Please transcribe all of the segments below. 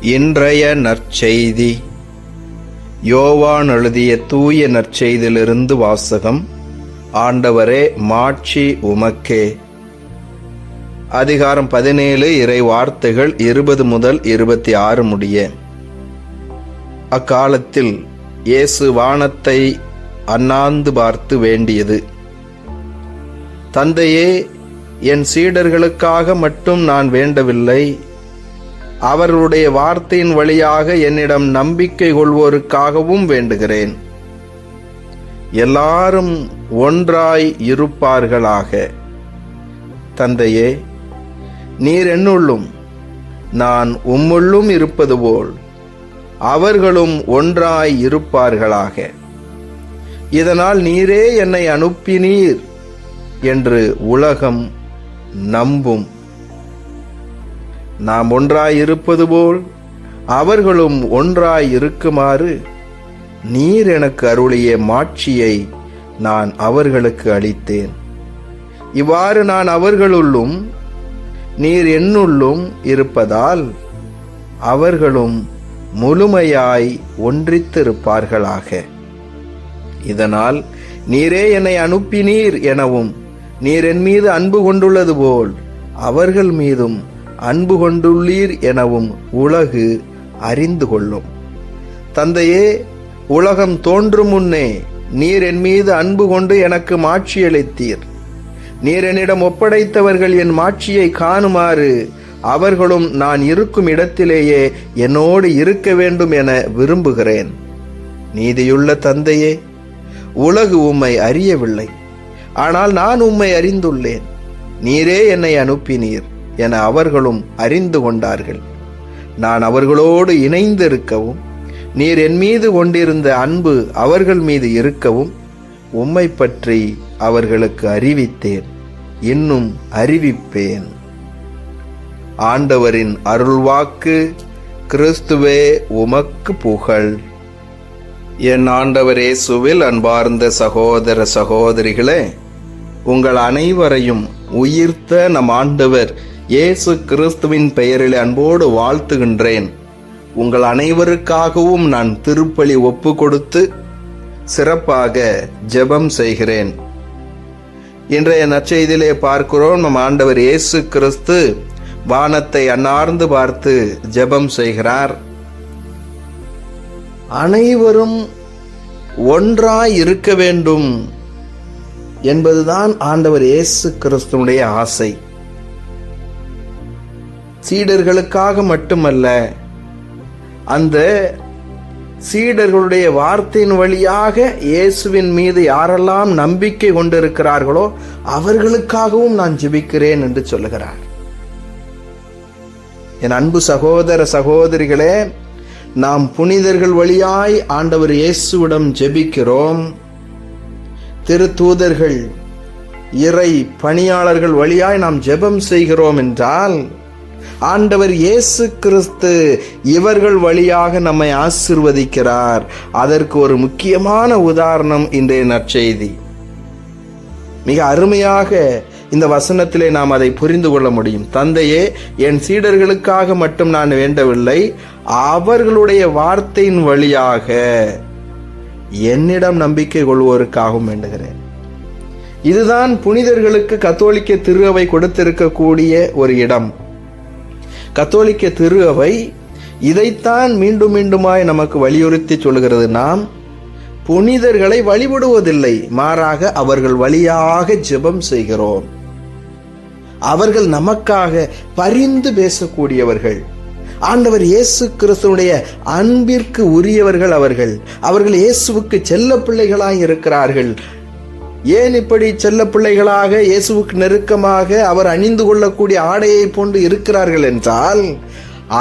இன்றைய நற்செய்தி. யோவான் எழுதிய தூய நற்செய்தியிலிருந்து வாசகம் ஆண்டவரே மாட்சி உமக்கே. அதிகாரம் பதினேழு இறை வார்த்தைகள் இருபது முதல் இருபத்தி ஆறு முடிய. அக்காலத்தில் இயேசு வானத்தை அண்ணாந்து பார்த்து வேண்டியது. தந்தையே என் சீடர்களுக்காக மட்டும் நான் வேண்டவில்லை. அவர்களுடைய வார்த்தையின் வழியாக என்னிடம் நம்பிக்கை கொள்வோருக்காகவும் வேண்டுகிறேன். எல்லாரும் ஒன்றாய் இருப்பார்களாக. தந்தையே நீர் என்னுள்ளும் நான் உம்முள்ளும் இருப்பது போல் அவர்களும் ஒன்றாய் இருப்பார்களாக. இதனால் நீரே என்னை அனுப்பினீர் என்று உலகம் நம்பும். நாம் ஒன்றாய் இருப்பது போல் அவர்களும் ஒன்றாய் இருக்குமாறு நீர் எனக்கு அருளிய மாட்சியை நான் அவர்களுக்கு அளித்தேன். இவ்வாறு நான் அவர்களுள்ளும் நீர் என்னுள்ளும் இருப்பதால் அவர்களும் முழுமையாய் ஒன்றித்திருப்பார்களாக. இதனால் நீரே என்னை அனுப்பினீர் எனவும் நீர் என் மீது அன்பு கொண்டுள்ளது போல் அவர்கள் மீதும் அன்பு கொண்டுள்ளீர் எனவும் உலகு அறிந்து கொள்ளும். தந்தையே உலகம் தோன்றும் முன்னே நீர் என் மீது அன்பு கொண்டு எனக்கு மாட்சியளித்தீர். நீர் என்னிடம் ஒப்படைத்தவர்கள் என் மாட்சியை காணுமாறு அவர்களும் நான் இருக்கும் இடத்திலேயே என்னோடு இருக்க வேண்டும் என விரும்புகிறேன். நீதியுள்ள தந்தையே உலகு உம்மை அறியவில்லை. ஆனால் நான் உம்மை அறிந்துள்ளேன். நீரே என்னை அனுப்பினீர். என அவர்களும் அறிந்து கொண்டார்கள். நான் அவர்களோடு இணைந்து இருக்கவும் நீர் என் மீது கொண்டிருந்த அன்பு அவர்கள் மீது இருக்கவும் உம்மை பற்றி அவர்களுக்கு அறிவித்தேன். இன்னும் அறிவிப்பேன். ஆண்டவரின் அருள்வாக்கு கிறிஸ்துவே உமக்கு புகழ். என் ஆண்டவரே சுவில் அன்பார்ந்த சகோதர சகோதரிகளே உங்கள் அனைவரையும் உயிர்த்த நம் ஆண்டவர் இயேசு கிறிஸ்துவின் பெயரில் அன்போடு வாழ்த்துகின்றேன். உங்கள் அனைவருக்காகவும் நான் திருப்பலி ஒப்பு கொடுத்து சிறப்பாக ஜெபம் செய்கிறேன். இன்றைய நற்செய்தியிலே பார்க்கிறோம் நம் ஆண்டவர் இயேசு கிறிஸ்து வானத்தை அன்னார்ந்து பார்த்து ஜெபம் செய்கிறார். அனைவரும் ஒன்றாய் இருக்க வேண்டும் என்பதுதான் ஆண்டவர் இயேசு கிறிஸ்துவனுடைய ஆசை. சீடர்களுக்காக மட்டுமல்ல அந்த சீடர்களுடைய வார்த்தையின் வழியாக இயேசுவின் மீது யாரெல்லாம் நம்பிக்கை கொண்டிருக்கிறார்களோ அவர்களுக்காகவும் நான் ஜெபிக்கிறேன் என்று சொல்லுகிறார். என் அன்பு சகோதர சகோதரிகளே நாம் புனிதர்கள் வழியாய் ஆண்டவர் இயேசுவிடம் ஜெபிக்கிறோம். திருத்தூதர்கள் இறை பணியாளர்கள் வழியாய் நாம் ஜெபம் செய்கிறோம் என்றால் ஆண்டவர் இயேசு கிறிஸ்து இவர்கள் வழியாக நம்மை ஆசிர்வதிக்கிறார். அதற்கு ஒரு முக்கியமான உதாரணம் இன்றைய நற்செய்தி. மிக அருமையாக இந்த வசனத்திலே நாம் அதை புரிந்து கொள்ள முடியும். தந்தையே என் சீடர்களுக்காக மட்டும் நான் வேண்டவில்லை அவர்களுடைய வார்த்தையின் வழியாக என்னிடம் நம்பிக்கை கொள்வோருக்காகவும் வேண்டுகிறேன். இதுதான் புனிதர்களுக்கு கத்தோலிக்க திருவை கொடுத்திருக்கக்கூடிய ஒரு இடம். கத்தோலிக்க திரு அவை இதைத்தான் மீண்டும் மீண்டுமாய் நமக்கு வலியுறுத்தி சொல்கிறது நாம் புனிதர்களை வழிபடுவதில்லை. மாறாக அவர்கள் வழியாக ஜெபம் செய்கிறோம். அவர்கள் நமக்காக பரிந்து பேசக்கூடியவர்கள். ஆண்டவர் இயேசு கிறிஸ்துவனுடைய அன்பிற்கு உரியவர்கள் அவர்கள். அவர்கள் இயேசுவுக்கு செல்ல பிள்ளைகளாய் இருக்கிறார்கள். ஏன் இப்படி செல்ல பிள்ளைகளாக இயேசுவுக்கு நெருக்கமாக அவர் அணிந்து கொள்ளக்கூடிய ஆடையை போன்று இருக்கிறார்கள் என்றால்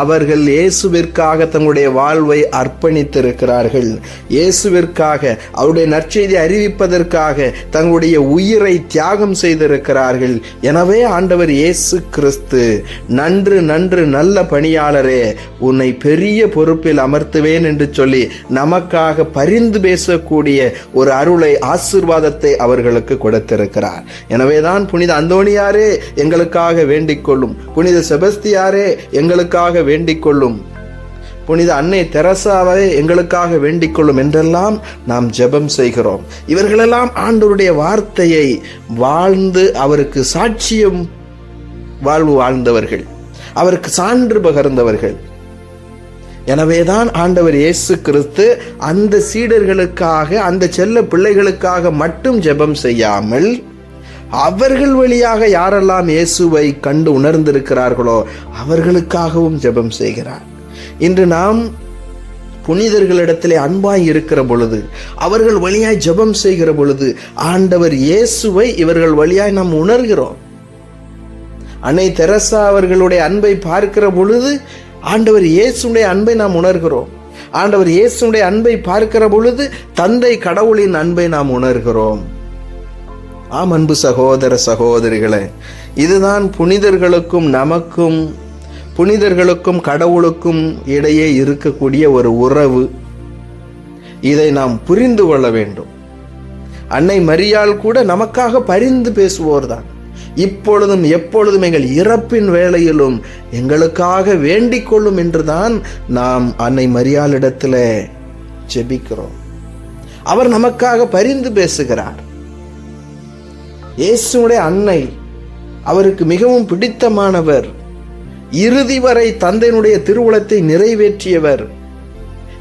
அவர்கள் இயேசுவிற்காக தங்களுடைய வாழ்வை அர்ப்பணித்திருக்கிறார்கள். இயேசுவிற்காக அவருடைய நற்செய்தி அறிவிப்பதற்காக தங்களுடைய உயிரை தியாகம் செய்திருக்கிறார்கள். எனவே ஆண்டவர் இயேசு கிறிஸ்து நன்று நன்று நல்ல பணியாளரே உன்னை பெரிய பொறுப்பில் அமர்த்துவேன் என்று சொல்லி நமக்காக பரிந்து பேசக்கூடிய ஒரு அருளை ஆசிர்வாதத்தை அவர்களுக்கு கொடுத்திருக்கிறார். எனவேதான் புனித அந்தோணியாரே எங்களுக்காக வேண்டிக் கொள்ளும். புனித செபஸ்தியாரே எங்களுக்காக வேண்டிக் கொள்ளும் புனித அன்னை தெரசாவை எங்களுக்காக வேண்டிக் கொள்ளும் என்றெல்லாம் நாம் ஜெபம் செய்கிறோம். இவர்களெல்லாம் ஆண்டவருடைய வார்த்தையை வாழ்ந்து அவருக்கு சாட்சியம் வாழ்வு வாழ்ந்தவர்கள். அவருக்கு சான்று பகர்ந்தவர்கள். எனவேதான் ஆண்டவர் இயேசு கிறிஸ்து அந்த சீடர்களுக்காக அந்த செல்ல பிள்ளைகளுக்காக மட்டும் ஜெபம் செய்யாமல் அவர்கள் வழியாக யாரெல்லாம் இயேசுவை கண்டு உணர்ந்திருக்கிறார்களோ அவர்களுக்காகவும் ஜெபம் செய்கிறார். இன்று நாம் புனிதர்களிடத்திலே அன்பாய் இருக்கிற பொழுது அவர்கள் வழியாய் ஜெபம் செய்கிற பொழுது ஆண்டவர் இயேசுவை இவர்கள் வழியாய் நாம் உணர்கிறோம். அன்னை தெரசா அவர்களுடைய அன்பை பார்க்கிற பொழுது ஆண்டவர் இயேசுடைய அன்பை நாம் உணர்கிறோம். ஆண்டவர் இயேசுடைய அன்பை பார்க்கிற பொழுது தந்தை கடவுளின் அன்பை நாம் உணர்கிறோம். ஆம் அன்பு சகோதர சகோதரிகளே இதுதான் புனிதர்களுக்கும் நமக்கும் புனிதர்களுக்கும் கடவுளுக்கும் இடையே இருக்கக்கூடிய ஒரு உறவு. இதை நாம் புரிந்து கொள்ள வேண்டும். அன்னை மரியாள் கூட நமக்காக பரிந்து பேசுவோர் தான் இப்பொழுதும் எப்பொழுதும் எங்கள் இறப்பின் வேளையிலும் எங்களுக்காக வேண்டிக் கொள்ளும் என்றுதான் நாம் அன்னை மரியாளிடத்தில் ஜெபிக்கிறோம். அவர் நமக்காக பரிந்து பேசுகிறார். இயேசுடைய அன்னை அவருக்கு மிகவும் பிடித்தமானவர். இறுதி வரை தந்தையினுடைய திருவுளத்தை நிறைவேற்றியவர்.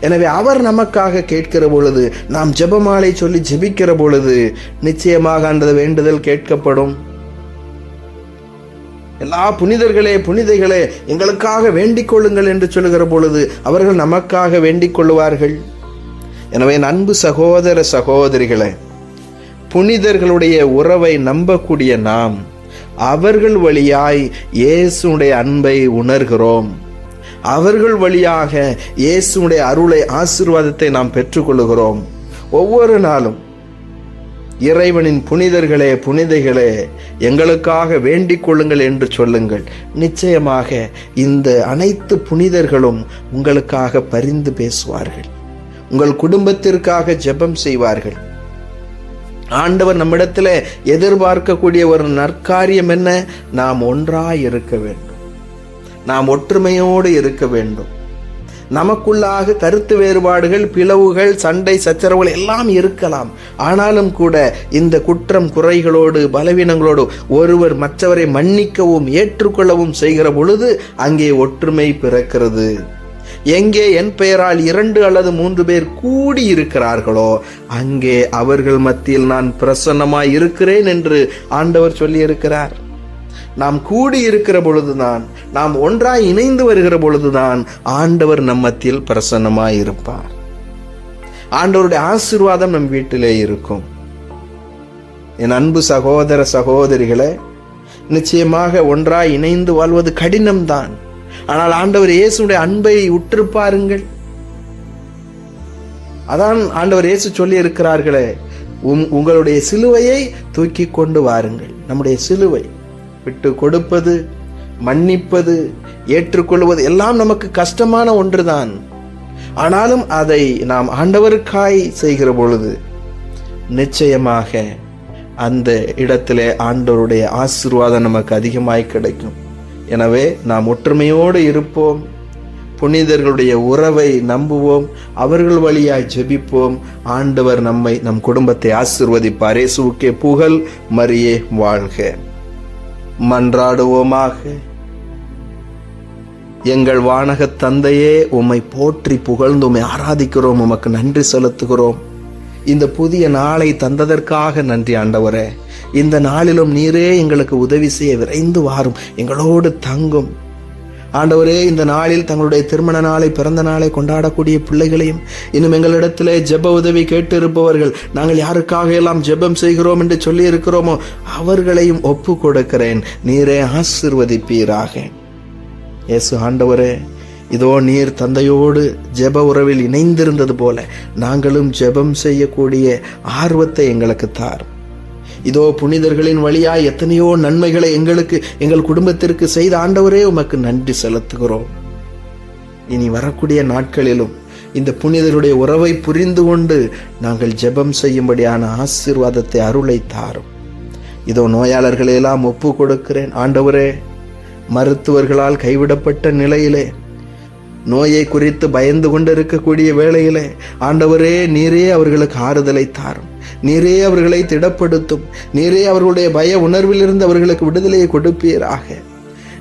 எனவே அவர் நமக்காக கேட்கிற பொழுது நாம் ஜெபமாலை சொல்லி ஜெபிக்கிற பொழுது நிச்சயமாக அந்த வேண்டுதல் கேட்கப்படும். எல்லா புனிதர்களே புனிதைகளே எங்களுக்காக வேண்டிக் கொள்ளுங்கள் என்று சொல்லுகிற பொழுது அவர்கள் நமக்காக வேண்டிக் கொள்ளுவார்கள். எனவே அன்பு சகோதர சகோதரிகளே புனிதர்களுடைய உறவை நம்பக்கூடிய நாம் அவர்கள் வழியாய் இயேசுடைய அன்பை உணர்கிறோம். அவர்கள் வழியாக இயேசுடைய அருளை ஆசீர்வாதத்தை நாம் பெற்றுக்கொள்கிறோம் ஒவ்வொரு நாளும் இறைவனின் புனிதர்களே புனிதைகளே எங்களுக்காக வேண்டிக் கொள்ளுங்கள் என்று சொல்லுங்கள். நிச்சயமாக இந்த அனைத்து புனிதர்களும் உங்களுக்காக பரிந்து பேசுவார்கள். உங்கள் குடும்பத்திற்காக ஜெபம் செய்வார்கள். ஆண்டவர் நம்மிடத்தில் எதிர்பார்க்கக்கூடிய ஒரு நற்காரியம் என்ன? நாம் ஒன்றாய் இருக்க வேண்டும். நாம் ஒற்றுமையோடு இருக்க வேண்டும். நமக்குள்ளாக கருத்து வேறுபாடுகள் பிளவுகள் சண்டை சச்சரவுகள் எல்லாம் இருக்கலாம். ஆனாலும் கூட இந்த குற்றம் குறைகளோடு பலவீனங்களோடு ஒருவர் மற்றவரை மன்னிக்கவும் ஏற்றுக்கொள்ளவும் செய்கிற பொழுது அங்கே ஒற்றுமை பிறக்கிறது. எங்கே என் பெயரால் இரண்டு அல்லது மூன்று பேர் கூடி இருக்கிறார்களோ அங்கே அவர்கள் மத்தியில் நான் பிரசன்னமாய் இருக்கிறேன் என்று ஆண்டவர் சொல்லியிருக்கிறார். நாம் கூடி இருக்கிற பொழுதுதான் நாம் ஒன்றாய் இணைந்து வருகிற பொழுதுதான் ஆண்டவர் நம் மத்தியில் பிரசன்னமாய் இருப்பார். ஆண்டவருடைய ஆசீர்வாதம் நம் வீட்டிலே இருக்கும். என் அன்பு சகோதர சகோதரிகளே நிச்சயமாக ஒன்றாய் இணைந்து வாழ்வது கடினம்தான். ஆனால் ஆண்டவர் இயேசுடைய அன்பை உற்று பாருங்கள் அதான் ஆண்டவர் இயேசு சொல்லி இருக்கிறார்களே உம் உங்களுடைய சிலுவையை தூக்கி கொண்டு வாருங்கள். நம்முடைய சிலுவை விட்டு கொடுப்பது மன்னிப்பது ஏற்றுக்கொள்வது எல்லாம் நமக்கு கஷ்டமான ஒன்றுதான். ஆனாலும் அதை நாம் ஆண்டவருக்காய் செய்கிற பொழுது நிச்சயமாக அந்த இடத்திலே ஆண்டவருடைய ஆசீர்வாதம் நமக்கு அதிகமாய் கிடைக்கும். எனவே நாம் ஒற்றுமையோடு இருப்போம். புனிதர்களுடைய உறவை நம்புவோம். அவர்கள் வழியாய் ஜெபிப்போம். ஆண்டவர் நம்மை நம் குடும்பத்தை ஆசிர்வதிப்பார். இயேசுக்கே புகழ் மரியே வாழ்க. மன்றாடுவோமாக. எங்கள் வானக தந்தையே உம்மை போற்றி புகழ்ந்து உம்மை ஆராதிக்கிறோம். உமக்கு நன்றி செலுத்துகிறோம். இந்த புதிய நாளை தந்ததற்காக நன்றி ஆண்டவரே. இந்த நாளிலும் நீரே எங்களுக்கு உதவி செய்ய விரைந்து வாரும். எங்களோடு தங்கும். ஆண்டவரே இந்த நாளில் தங்களுடைய திருமண நாளை பிறந்த நாளை கொண்டாடக்கூடிய பிள்ளைகளையும் இன்னும் எங்களிடத்திலே ஜெப உதவி கேட்டு இருப்பவர்கள் நாங்கள் யாருக்காக எல்லாம் ஜெபம் செய்கிறோம் என்று சொல்லி இருக்கிறோமோ அவர்களையும் ஒப்பு கொடுக்கிறேன் நீரே ஆசிர்வதிப்பீராக. இயேசு ஆண்டவரே இதோ நீர் தந்தையோடு ஜெப உறவில் இணைந்திருந்தது போல நாங்களும் ஜெபம் செய்யக்கூடிய ஆர்வத்தை எங்களுக்கு தார் இதோ புனிதர்களின் வழியாய் எத்தனையோ நன்மைகளை எங்களுக்கு எங்கள் குடும்பத்திற்கு செய்த ஆண்டவரே உமக்கு நன்றி செலுத்துகிறோம். இனி வரக்கூடிய நாட்களிலும் இந்த புனிதருடைய உறவை புரிந்து கொண்டு நாங்கள் ஜெபம் செய்யும்படியான ஆசீர்வாதத்தை அருளை தாரும். இதோ நோயாளர்களையெல்லாம் ஒப்பு கொடுக்கிறேன் ஆண்டவரே மருத்துவர்களால் கைவிடப்பட்ட நிலையிலே நோயை குறித்து பயந்து கொண்டு இருக்கக்கூடிய வேளையிலே ஆண்டவரே நீரே அவர்களுக்கு ஆறுதலை தாரும். நீரே அவர்களை திடப்படுத்தும். நீரே அவர்களுடைய பய உணர்விலிருந்து அவர்களுக்கு விடுதலையை கொடுப்பீராக.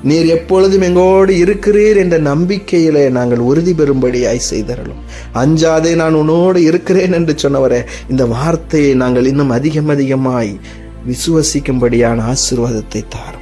நீர் எப்பொழுதும் எங்கோடு இருக்கிறீர் என்ற நம்பிக்கையிலே நாங்கள் உறுதி பெறும்படியாய் செய்தரலும் அஞ்சாதே நான் உன்னோடு இருக்கிறேன் என்று சொன்னவரே இந்த வார்த்தையை நாங்கள் இன்னும் அதிகம் அதிகமாய் விசுவசிக்கும்படியான ஆசிர்வாதத்தை தார்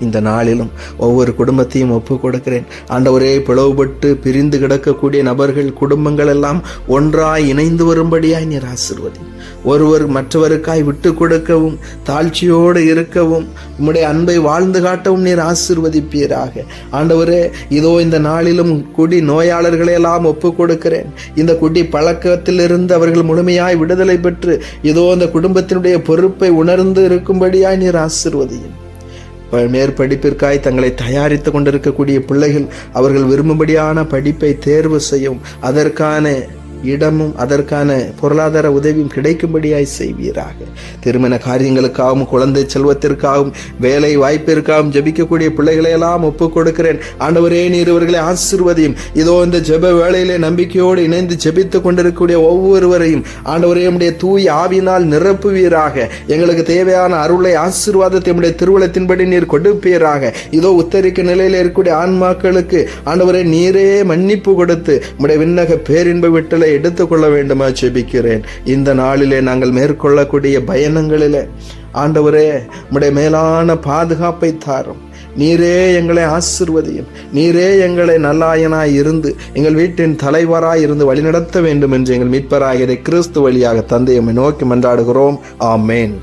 இந்த நாளிலும் ஒவ்வொரு குடும்பத்தையும் ஒப்பு கொடுக்கிறேன் ஆண்டவரே பிளவுபட்டு பிரிந்து கிடக்கக்கூடிய நபர்கள் குடும்பங்கள் எல்லாம் ஒன்றாய் இணைந்து வரும்படியாய் நீர் ஆசிர்வதி ஒருவர் மற்றவருக்காய் விட்டு கொடுக்கவும் தாழ்ச்சியோடு இருக்கவும் உம்முடைய அன்பை வாழ்ந்து காட்டவும் நீர் ஆசிர்வதிப்பீராக. ஆண்டவரே இதோ இந்த நாளிலும் குடி நோயாளர்களை எல்லாம் ஒப்பு கொடுக்கிறேன் இந்த குடி பழக்கத்திலிருந்து அவர்கள் முழுமையாய் விடுதலை பெற்று இதோ இந்த குடும்பத்தினுடைய பொறுப்பை உணர்ந்து இருக்கும்படியாய் நீர் ஆசிர்வதியும். மேற்படிப்பிற்காய் தங்களை தயாரித்து கொண்டிருக்கக்கூடிய பிள்ளைகள் அவர்கள் விரும்பும்படியான படிப்பை தேர்வு செய்யும். அதற்கான இடமும் அதற்கான பொருளாதார உதவியும் கிடைக்கும்படியாய் செய்வீராக. திருமண காரியங்களுக்காகவும் குழந்தை செல்வத்திற்காகவும் வேலை வாய்ப்பிற்காகவும் ஜெபிக்கக்கூடிய பிள்ளைகளை எல்லாம் ஒப்புக் கொடுக்கிறேன் ஆண்டவரே நீர் இவர்களை ஆசிர்வதையும். இதோ இந்த ஜெப வேலையிலே நம்பிக்கையோடு இணைந்து ஜெபித்துக் கொண்டிருக்கக்கூடிய ஒவ்வொருவரையும் ஆண்டவரே நம்முடைய தூய் ஆவினால் நிரப்புவீராக. எங்களுக்கு தேவையான அருளை ஆசீர்வாதத்தை நம்முடைய திருவுளத்தின்படி நீர் கொடுப்பீராக. இதோ உத்தரிக்க நிலையில் இருக்கக்கூடிய ஆன்மாக்களுக்கு ஆண்டவரே நீரே மன்னிப்பு கொடுத்து நம்முடைய விண்ணக பேரின்ப விட்டலை எடுத்துக்கொள்ள வேண்டுமா செபிக்கிறேன். இந்த நாளிலே நாங்கள் மேற்கொள்ளக்கூடிய பயணங்களிலே ஆண்டவரே உடைய மேலான பாதுகாப்பை தாரும். நீரே எங்களை ஆசிர்வதியும். நீரே எங்களை நல்லாயனாய் இருந்து எங்கள் வீட்டின் தலைவராய் இருந்து வழிநடத்த வேண்டும் என்று எங்கள் மீட்பராகிற கிறிஸ்து வழியாக தந்தையை நோக்கி மன்றாடுகிறோம். ஆமேன்.